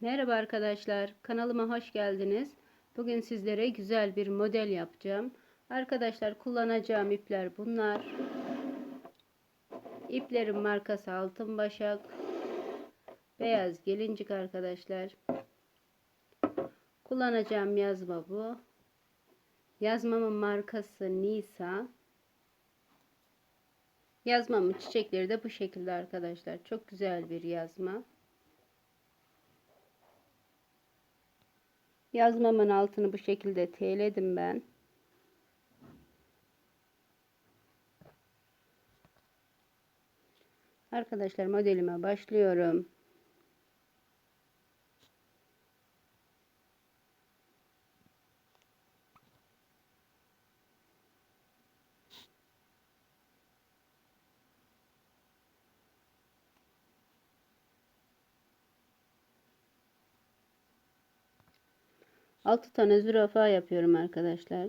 Merhaba arkadaşlar, kanalıma hoş geldiniz. Bugün sizlere güzel bir model yapacağım. Arkadaşlar kullanacağım ipler bunlar. İplerin markası Altın Başak. Beyaz gelincik arkadaşlar. Kullanacağım yazma bu. Yazmamın markası Nisa. Yazmamın çiçekleri de bu şekilde arkadaşlar. Çok güzel bir yazma. Yazmamın altını bu şekilde teyledim ben. Arkadaşlar modelime başlıyorum. Altı tane zürafa yapıyorum arkadaşlar.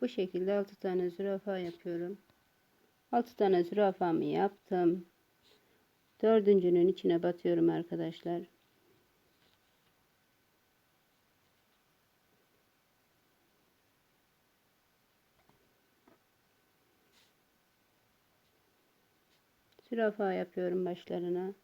Bu şekilde 6 tane zürafa yapıyorum. 6 tane zürafamı yaptım. Dördüncünün içine batıyorum arkadaşlar. Zürafa yapıyorum başlarına.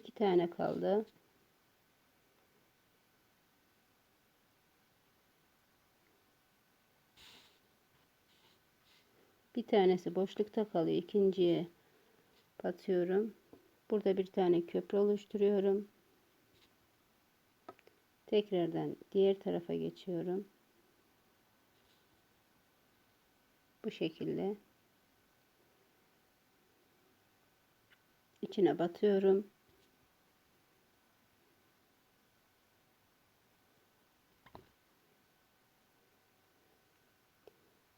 İki tane kaldı. Bir tanesi boşlukta kalıyor. İkinciye batıyorum. Burada bir tane köprü oluşturuyorum. Tekrardan diğer tarafa geçiyorum. Bu şekilde. içine batıyorum.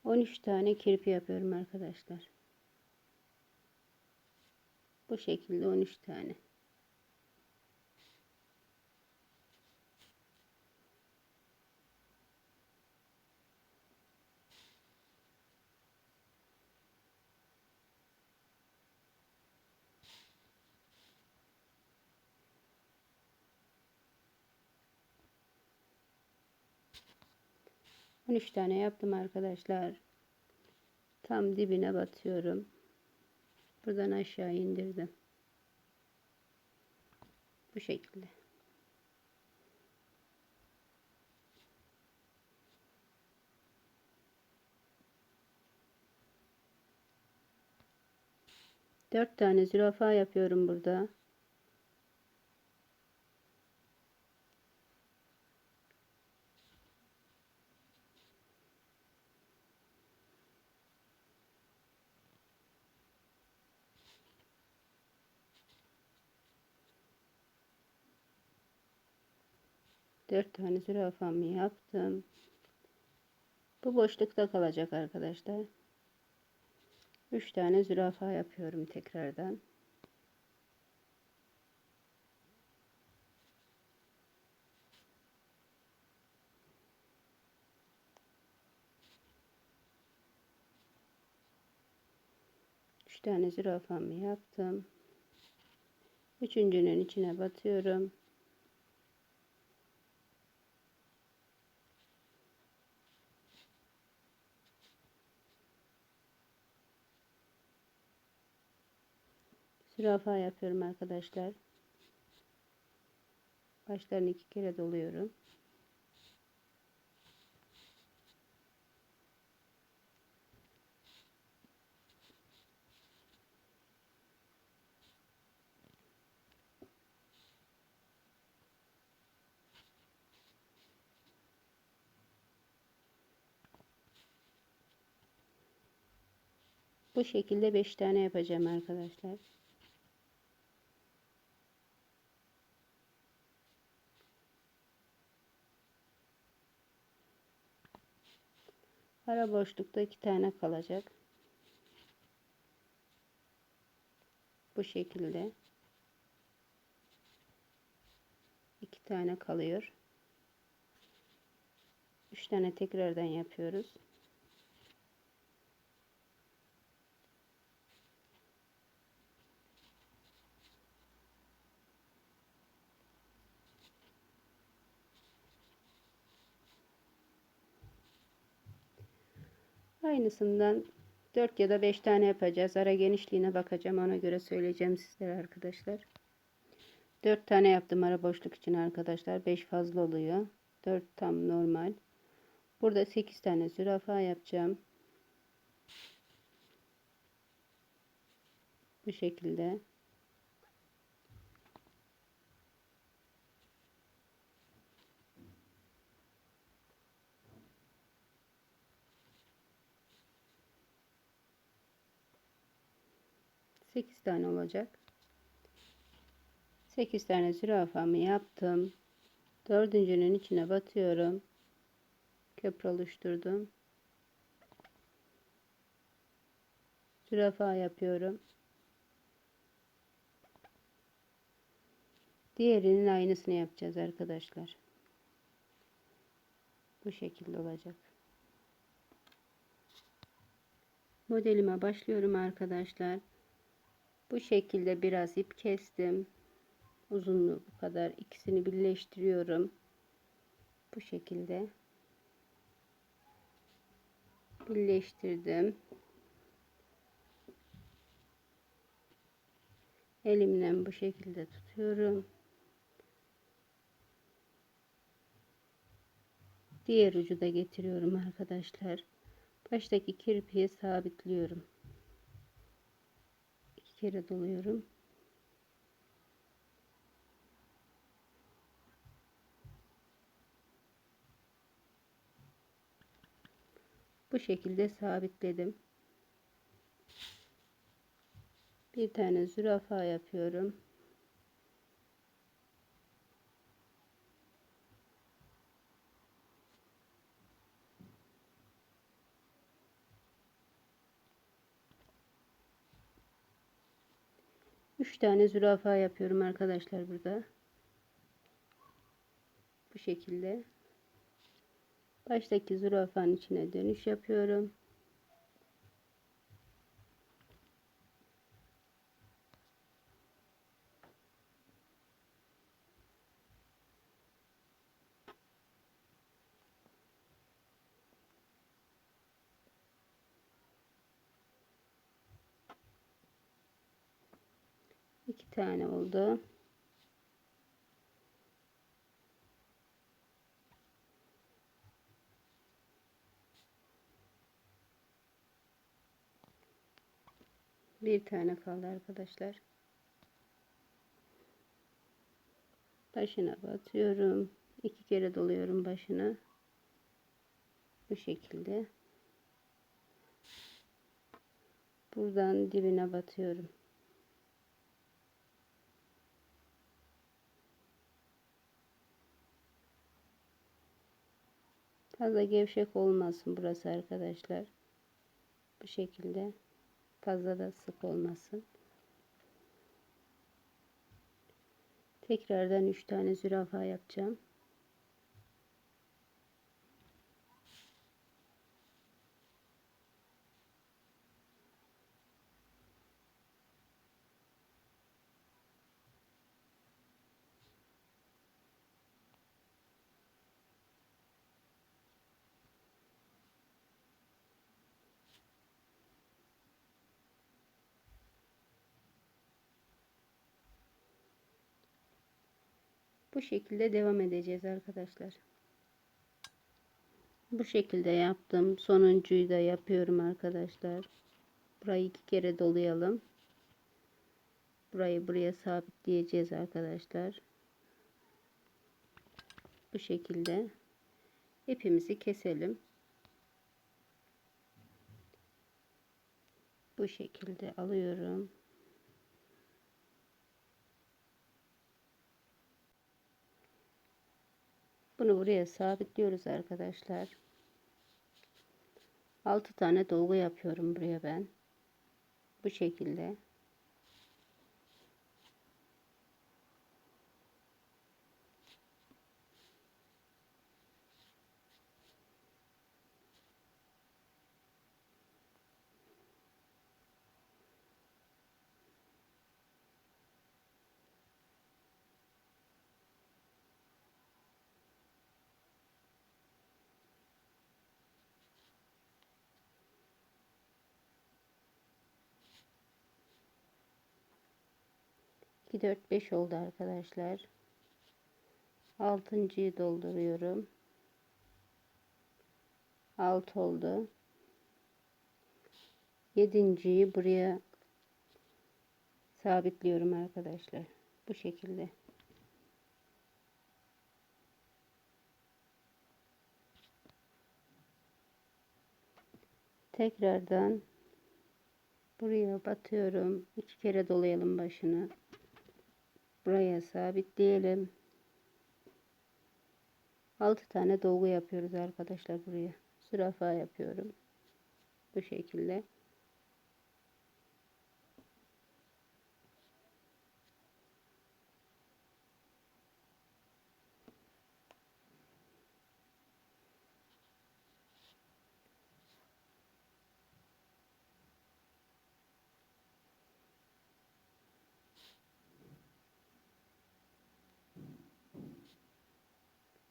13 tane kirpi yapıyorum arkadaşlar. Bu şekilde 13 tane. On üç tane yaptım arkadaşlar tam dibine batıyorum. Buradan aşağı indirdim. Bu şekilde. Dört tane zürafa yapıyorum burada. Dört tane zürafamı yaptım. Bu boşlukta kalacak arkadaşlar. Üç tane zürafa yapıyorum tekrardan. Üç tane zürafamı yaptım. Üçüncünün içine batıyorum. zürafa yapıyorum arkadaşlar. Başlarını iki kere doluyorum. Bu şekilde 5 tane yapacağım arkadaşlar. Ara boşlukta iki tane kalacak. Bu şekilde. iki tane kalıyor. Üç tane tekrardan yapıyoruz. Aynısından 4 ya da 5 tane yapacağız. Ara genişliğine bakacağım. Ona göre söyleyeceğim sizlere arkadaşlar. 4 tane yaptım ara boşluk için arkadaşlar. 5 fazla oluyor. 4 tam normal. Burada 8 tane zürafa yapacağım. Bu şekilde. Sekiz tane olacak. 8 tane zürafamı yaptım. Dördüncünün içine batıyorum. Köprü oluşturdum. Zürafa yapıyorum. Diğerinin aynısını yapacağız arkadaşlar. Bu şekilde olacak. Modelime başlıyorum arkadaşlar. Bu şekilde biraz ip kestim. Uzunluğu bu kadar. İkisini birleştiriyorum. Bu şekilde. Birleştirdim. Elimle bu şekilde tutuyorum. Diğer ucu da getiriyorum arkadaşlar. Baştaki kirpiği sabitliyorum kere doluyorum bu şekilde sabitledim. Bir tane zürafa yapıyorum. Üç tane zürafa yapıyorum arkadaşlar burada. Bu şekilde. Baştaki zürafanın içine dönüş yapıyorum. İki tane oldu. Bir tane kaldı arkadaşlar. Başına batıyorum. iki kere doluyorum başına. Bu şekilde. Buradan dibine batıyorum. Fazla gevşek olmasın burası arkadaşlar. Bu şekilde. Fazla da sık olmasın. Tekrardan 3 tane zürafa yapacağım. Bu şekilde devam edeceğiz arkadaşlar. Bu şekilde yaptım. Sonuncuyu da yapıyorum arkadaşlar. Burayı iki kere dolayalım. Burayı buraya sabitleyeceğiz arkadaşlar. Bu şekilde ipimizi keselim. Bu şekilde alıyorum. Bunu buraya sabitliyoruz arkadaşlar. 6 tane dolgu yapıyorum buraya ben. Bu şekilde. İki dört beş oldu arkadaşlar. Altıncıyı dolduruyorum. Alt oldu. Yedinciyi buraya sabitliyorum arkadaşlar. Bu şekilde. Tekrardan buraya batıyorum. iki kere dolayalım başını. Buraya sabitleyelim. 6 tane dolgu yapıyoruz arkadaşlar buraya. Zürafa yapıyorum. Bu şekilde.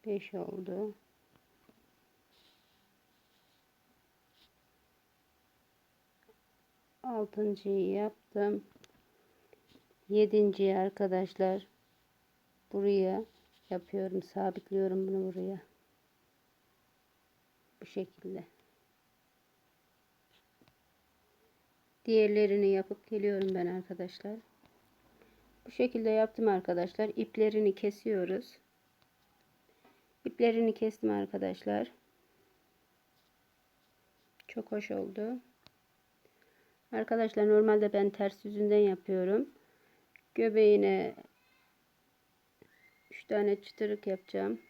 Beş oldu. Altıncıyı yaptım. Yedinciyi arkadaşlar buraya yapıyorum. Sabitliyorum bunu buraya. Bu şekilde. Diğerlerini yapıp geliyorum ben arkadaşlar. Bu şekilde yaptım arkadaşlar. İplerini kesiyoruz. İplerini kestim arkadaşlar. Çok hoş oldu. Arkadaşlar normalde ben ters yüzünden yapıyorum. Göbeğine 3 tane çıtırık yapacağım.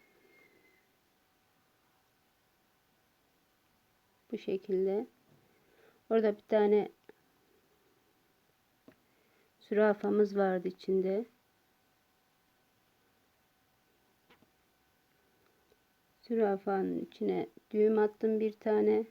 Bu şekilde. Orada bir tane zürafamız vardı içinde. Zürafanın içine düğüm attım bir tane.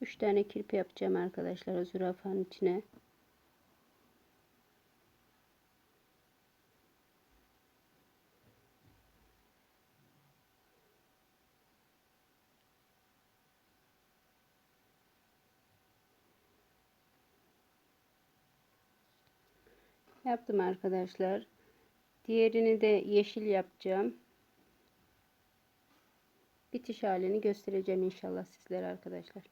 Üç tane kirpi yapacağım arkadaşlar zürafanın içine. Yaptım arkadaşlar. Diğerini de yeşil yapacağım. Bitiş halini göstereceğim inşallah sizlere arkadaşlar.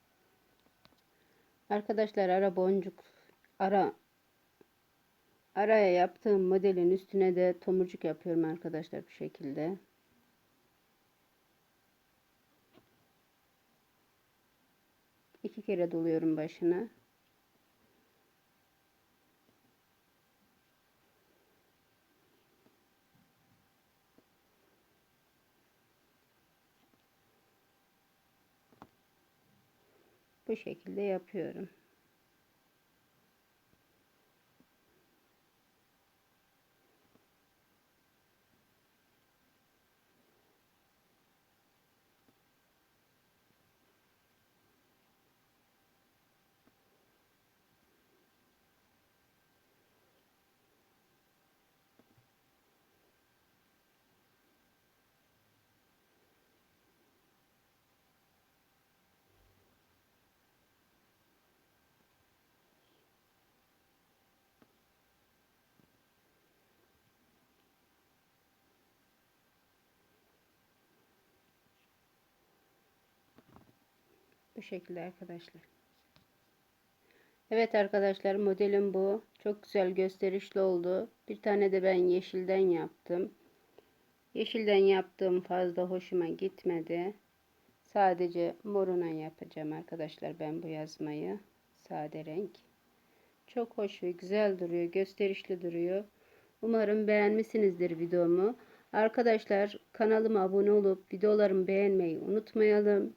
Arkadaşlar ara boncuk ara araya yaptığım modelin üstüne de tomurcuk yapıyorum arkadaşlar bu şekilde. iki kere doluyorum başına. Bu şekilde yapıyorum. Bu şekilde arkadaşlar. Evet arkadaşlar modelim bu. Çok güzel gösterişli oldu. Bir tane de ben yeşilden yaptım. Yeşilden yaptığım fazla hoşuma gitmedi. Sadece moruna yapacağım arkadaşlar ben bu yazmayı. Sade renk. Çok hoş ve güzel duruyor. Gösterişli duruyor. Umarım beğenmişsinizdir videomu. Arkadaşlar kanalıma abone olup videolarımı beğenmeyi unutmayalım.